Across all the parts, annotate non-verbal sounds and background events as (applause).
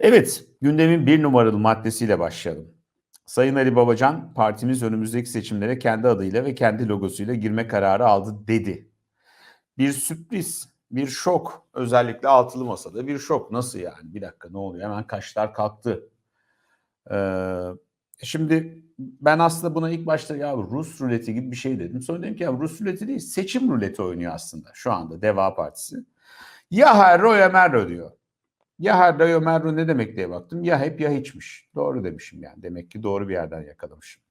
Evet, gündemin bir numaralı maddesiyle başlayalım. Sayın Ali Babacan, partimiz önümüzdeki seçimlere kendi adıyla ve kendi logosuyla girme kararı aldı dedi. Bir sürpriz, bir şok. Özellikle altılı masada bir şok. Nasıl yani? Bir dakika ne oluyor? Hemen kaşlar kalktı. Ee, şimdi ben aslında buna ilk başta ya Rus ruleti gibi bir şey dedim. Sonra dedim ki ya Rus ruleti değil, seçim ruleti oynuyor aslında şu anda Deva Partisi. Ya Herro ya Merro diyor. Ya Herro ya Merro ne demek diye baktım. Ya hep ya hiçmiş. Doğru demişim yani. Demek ki doğru bir yerden yakalamışım.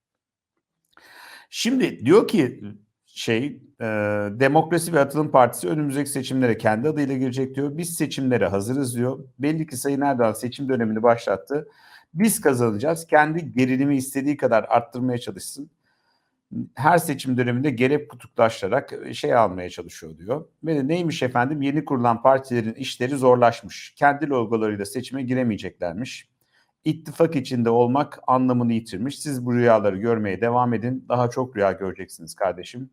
Şimdi diyor ki şey e, Demokrasi ve Atılım Partisi önümüzdeki seçimlere kendi adıyla girecek diyor. Biz seçimlere hazırız diyor. Belli ki Sayın Erdoğan seçim dönemini başlattı. Biz kazanacağız. Kendi gerilimi istediği kadar arttırmaya çalışsın. Her seçim döneminde gerek kutuklaştırarak şey almaya çalışıyor diyor. Ve de neymiş efendim yeni kurulan partilerin işleri zorlaşmış. Kendi logolarıyla seçime giremeyeceklermiş. İttifak içinde olmak anlamını yitirmiş. Siz bu rüyaları görmeye devam edin. Daha çok rüya göreceksiniz kardeşim.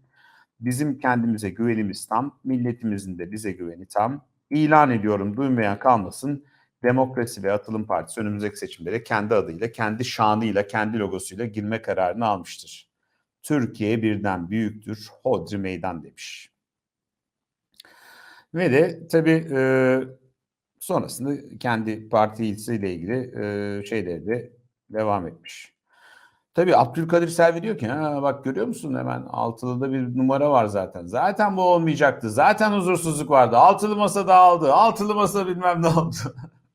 Bizim kendimize güvenimiz tam, milletimizin de bize güveni tam. İlan ediyorum duymayan kalmasın. Demokrasi ve Atılım Partisi önümüzdeki seçimlere kendi adıyla, kendi şanıyla, kendi logosuyla girme kararını almıştır. Türkiye birden büyüktür, hodri meydan demiş. Ve de tabii e, sonrasında kendi partisiyle ilgili e, şeyleri de devam etmiş. Tabii Abdülkadir Selvi diyor ki bak görüyor musun hemen altılıda bir numara var zaten. Zaten bu olmayacaktı. Zaten huzursuzluk vardı. Altılı masa dağıldı. Altılı masa bilmem ne oldu.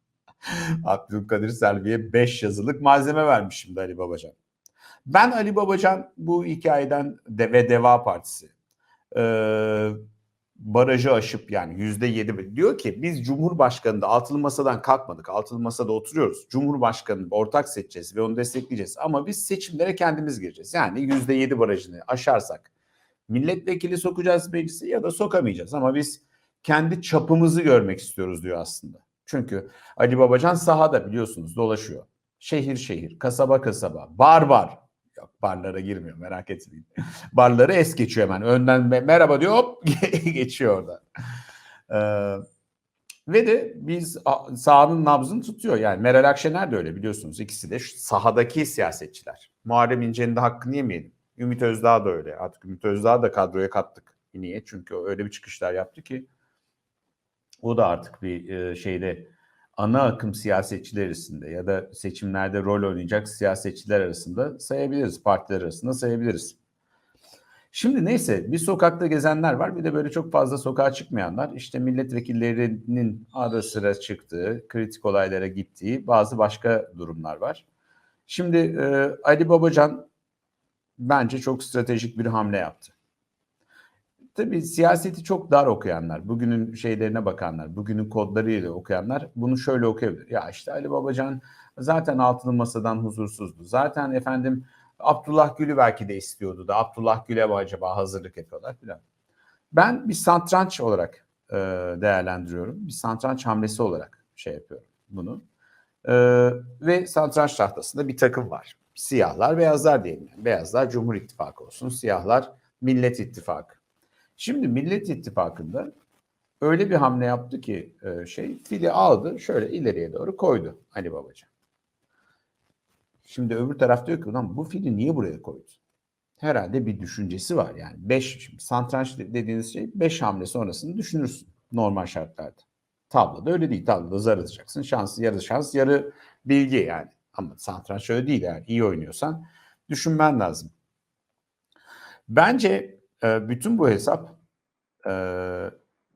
(laughs) Abdülkadir Selvi'ye 5 yazılık malzeme vermiş şimdi Ali Babacan. Ben Ali Babacan bu hikayeden de ve Deva Partisi e, barajı aşıp yani yüzde yedi diyor ki biz Cumhurbaşkanı'nda altılı masadan kalkmadık. Altılı masada oturuyoruz. Cumhurbaşkanı'nı ortak seçeceğiz ve onu destekleyeceğiz. Ama biz seçimlere kendimiz gireceğiz. Yani yüzde yedi barajını aşarsak milletvekili sokacağız meclise ya da sokamayacağız. Ama biz kendi çapımızı görmek istiyoruz diyor aslında. Çünkü Ali Babacan sahada biliyorsunuz dolaşıyor. Şehir şehir, kasaba kasaba, bar bar. Barlara girmiyor merak etmeyin. Barları es geçiyor hemen. Önden merhaba diyor hop (laughs) geçiyor orada. Ee, ve de biz sahanın nabzını tutuyor. Yani Meral Akşener de öyle biliyorsunuz. İkisi de sahadaki siyasetçiler. Muharrem İnce'nin de hakkını yemeyelim. Ümit Özdağ da öyle. Artık Ümit Özdağ da kadroya kattık. Niye? Çünkü öyle bir çıkışlar yaptı ki o da artık bir şeyde ana akım siyasetçiler arasında ya da seçimlerde rol oynayacak siyasetçiler arasında sayabiliriz, partiler arasında sayabiliriz. Şimdi neyse bir sokakta gezenler var bir de böyle çok fazla sokağa çıkmayanlar işte milletvekillerinin ara sıra çıktığı, kritik olaylara gittiği bazı başka durumlar var. Şimdi e, Ali Babacan bence çok stratejik bir hamle yaptı tabii siyaseti çok dar okuyanlar, bugünün şeylerine bakanlar, bugünün kodlarıyla okuyanlar bunu şöyle okuyabilir. Ya işte Ali Babacan zaten altılı masadan huzursuzdu. Zaten efendim Abdullah Gül'ü belki de istiyordu da Abdullah Gül'e acaba hazırlık yapıyorlar filan. Ben bir santranç olarak e, değerlendiriyorum. Bir santranç hamlesi olarak şey yapıyorum bunu. E, ve santranç tahtasında bir takım var. Siyahlar, beyazlar diyelim. Beyazlar Cumhur İttifakı olsun, siyahlar Millet İttifakı. Şimdi Millet İttifakı'nda öyle bir hamle yaptı ki e, şey fili aldı şöyle ileriye doğru koydu Ali Babacan. Şimdi öbür taraf diyor ki ulan bu fili niye buraya koydu? Herhalde bir düşüncesi var yani. Beş, şimdi santranç dediğiniz şey beş hamle sonrasını düşünürsün normal şartlarda. Tabloda öyle değil. Tabloda zar atacaksın. Şans, yarı şans, yarı bilgi yani. Ama santranç öyle değil yani. İyi oynuyorsan düşünmen lazım. Bence e, bütün bu hesap e,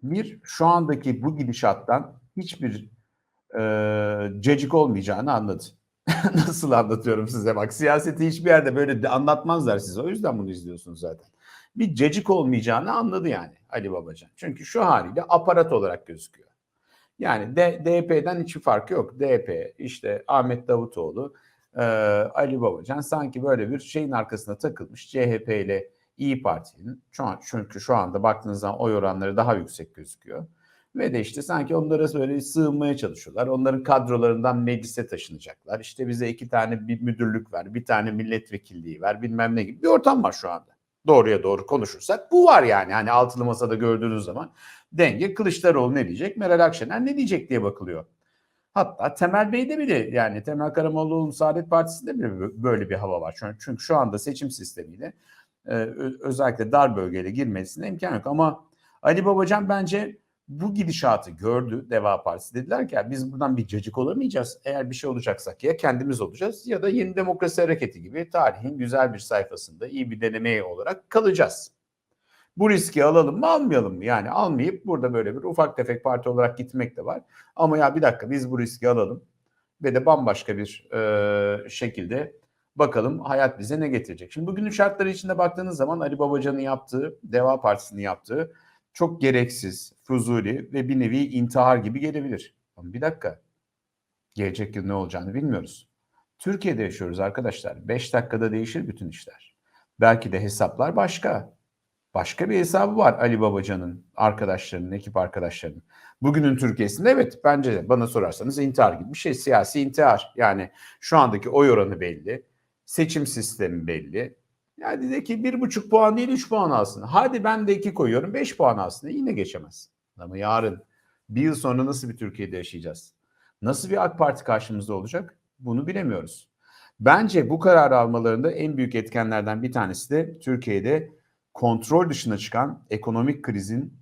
bir şu andaki bu gidişattan hiçbir e, cecik olmayacağını anladı. (laughs) Nasıl anlatıyorum size bak siyaseti hiçbir yerde böyle anlatmazlar size o yüzden bunu izliyorsunuz zaten. Bir cecik olmayacağını anladı yani Ali Babacan. Çünkü şu haliyle aparat olarak gözüküyor. Yani D, DP'den hiçbir farkı yok. DP işte Ahmet Davutoğlu, e, Ali Babacan sanki böyle bir şeyin arkasına takılmış CHP ile İyi Parti'nin çünkü şu anda baktığınız zaman oy oranları daha yüksek gözüküyor. Ve de işte sanki onlara böyle sığınmaya çalışıyorlar. Onların kadrolarından meclise taşınacaklar. İşte bize iki tane bir müdürlük ver, bir tane milletvekilliği ver bilmem ne gibi bir ortam var şu anda. Doğruya doğru konuşursak bu var yani. Hani altılı masada gördüğünüz zaman denge Kılıçdaroğlu ne diyecek, Meral Akşener ne diyecek diye bakılıyor. Hatta Temel Bey'de bile yani Temel Karamollaoğlu'nun Saadet Partisi'nde bile böyle bir hava var. Çünkü şu anda seçim sistemiyle e, özellikle dar bölgeyle girmesine imkan yok. Ama Ali Babacan bence bu gidişatı gördü Deva Partisi. Dediler ki biz buradan bir cacık olamayacağız. Eğer bir şey olacaksak ya kendimiz olacağız ya da Yeni Demokrasi Hareketi gibi tarihin güzel bir sayfasında iyi bir deneme olarak kalacağız. Bu riski alalım mı almayalım mı? Yani almayıp burada böyle bir ufak tefek parti olarak gitmek de var. Ama ya bir dakika biz bu riski alalım ve de bambaşka bir e, şekilde bakalım hayat bize ne getirecek. Şimdi bugünün şartları içinde baktığınız zaman Ali Babacan'ın yaptığı, Deva Partisi'nin yaptığı çok gereksiz, fuzuli ve bir nevi intihar gibi gelebilir. Ama bir dakika. Gelecek yıl ne olacağını bilmiyoruz. Türkiye'de yaşıyoruz arkadaşlar. 5 dakikada değişir bütün işler. Belki de hesaplar başka. Başka bir hesabı var Ali Babacan'ın, arkadaşlarının, ekip arkadaşlarının. Bugünün Türkiye'sinde evet bence bana sorarsanız intihar gibi bir şey. Siyasi intihar. Yani şu andaki oy oranı belli. Seçim sistemi belli. Yani de ki bir buçuk puan değil üç puan alsın. Hadi ben de iki koyuyorum beş puan alsın. Yine geçemez. Ama yarın bir yıl sonra nasıl bir Türkiye'de yaşayacağız? Nasıl bir AK Parti karşımızda olacak? Bunu bilemiyoruz. Bence bu karar almalarında en büyük etkenlerden bir tanesi de Türkiye'de kontrol dışına çıkan ekonomik krizin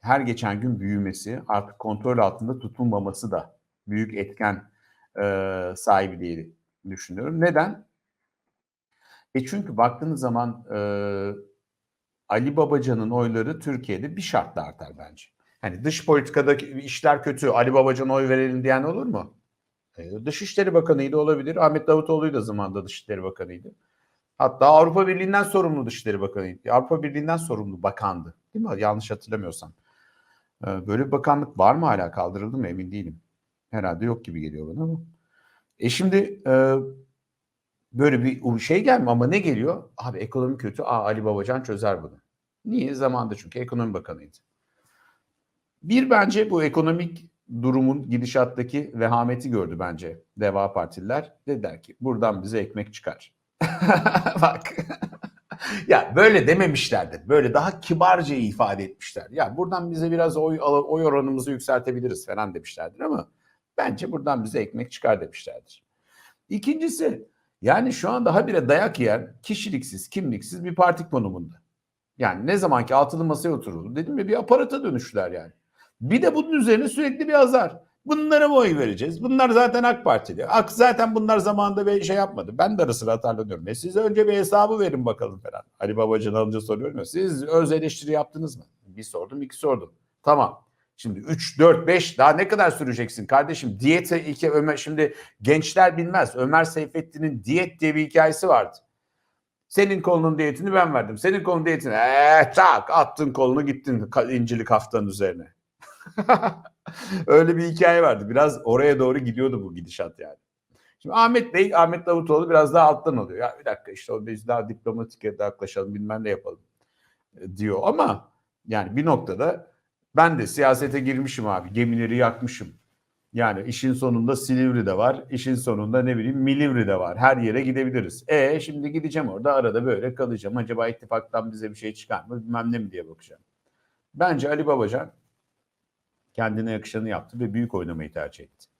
her geçen gün büyümesi, artık kontrol altında tutulmaması da büyük etken e, sahibi diye düşünüyorum. Neden? E çünkü baktığınız zaman e, Ali Babacan'ın oyları Türkiye'de bir şartla artar bence. Hani dış politikadaki işler kötü, Ali Babacan'a oy verelim diyen olur mu? E, Dışişleri Bakanı'ydı olabilir. Ahmet Davutoğlu'ydu da zamanında Dışişleri Bakanı'ydı. Hatta Avrupa Birliği'nden sorumlu Dışişleri Bakanı'ydı. Avrupa Birliği'nden sorumlu bakandı. Değil mi? Yanlış hatırlamıyorsam. E, böyle bir bakanlık var mı hala kaldırıldı mı emin değilim. Herhalde yok gibi geliyor bana ama. E şimdi e, böyle bir şey gelmiyor ama ne geliyor? Abi ekonomi kötü. Aa Ali Babacan çözer bunu. Niye? Zamanında çünkü ekonomi bakanıydı. Bir bence bu ekonomik durumun gidişattaki vehameti gördü bence Deva Partililer. Dediler ki buradan bize ekmek çıkar. (laughs) Bak. (laughs) ya böyle dememişlerdi. Böyle daha kibarca ifade etmişler. Ya buradan bize biraz oy, oy oranımızı yükseltebiliriz falan demişlerdir ama bence buradan bize ekmek çıkar demişlerdir. İkincisi yani şu anda habire dayak yiyen kişiliksiz, kimliksiz bir parti konumunda. Yani ne zamanki altılı masaya oturuldu dedim ya bir aparata dönüştüler yani. Bir de bunun üzerine sürekli bir azar. Bunlara mı oy vereceğiz? Bunlar zaten AK Partili. AK zaten bunlar zamanında bir şey yapmadı. Ben de ara sıra hatırlıyorum. E siz önce bir hesabı verin bakalım falan. Ali Babacan alınca soruyorum ya. Siz öz eleştiri yaptınız mı? Bir sordum, iki sordum. Tamam. Şimdi 3, 4, 5 daha ne kadar süreceksin kardeşim? Diyete iki Ömer şimdi gençler bilmez. Ömer Seyfettin'in diyet diye bir hikayesi vardı. Senin kolunun diyetini ben verdim. Senin kolunun diyetini ee, tak attın kolunu gittin incilik haftanın üzerine. (laughs) Öyle bir hikaye vardı. Biraz oraya doğru gidiyordu bu gidişat yani. Şimdi Ahmet Bey, Ahmet Davutoğlu biraz daha alttan oluyor. Ya bir dakika işte o biz daha diplomatik yaklaşalım bilmem ne yapalım diyor ama yani bir noktada ben de siyasete girmişim abi. Gemileri yakmışım. Yani işin sonunda Silivri'de var. işin sonunda ne bileyim Milivri'de var. Her yere gidebiliriz. E şimdi gideceğim orada arada böyle kalacağım. Acaba ittifaktan bize bir şey çıkar mı bilmem ne mi diye bakacağım. Bence Ali Babacan kendine yakışanı yaptı ve büyük oynamayı tercih etti.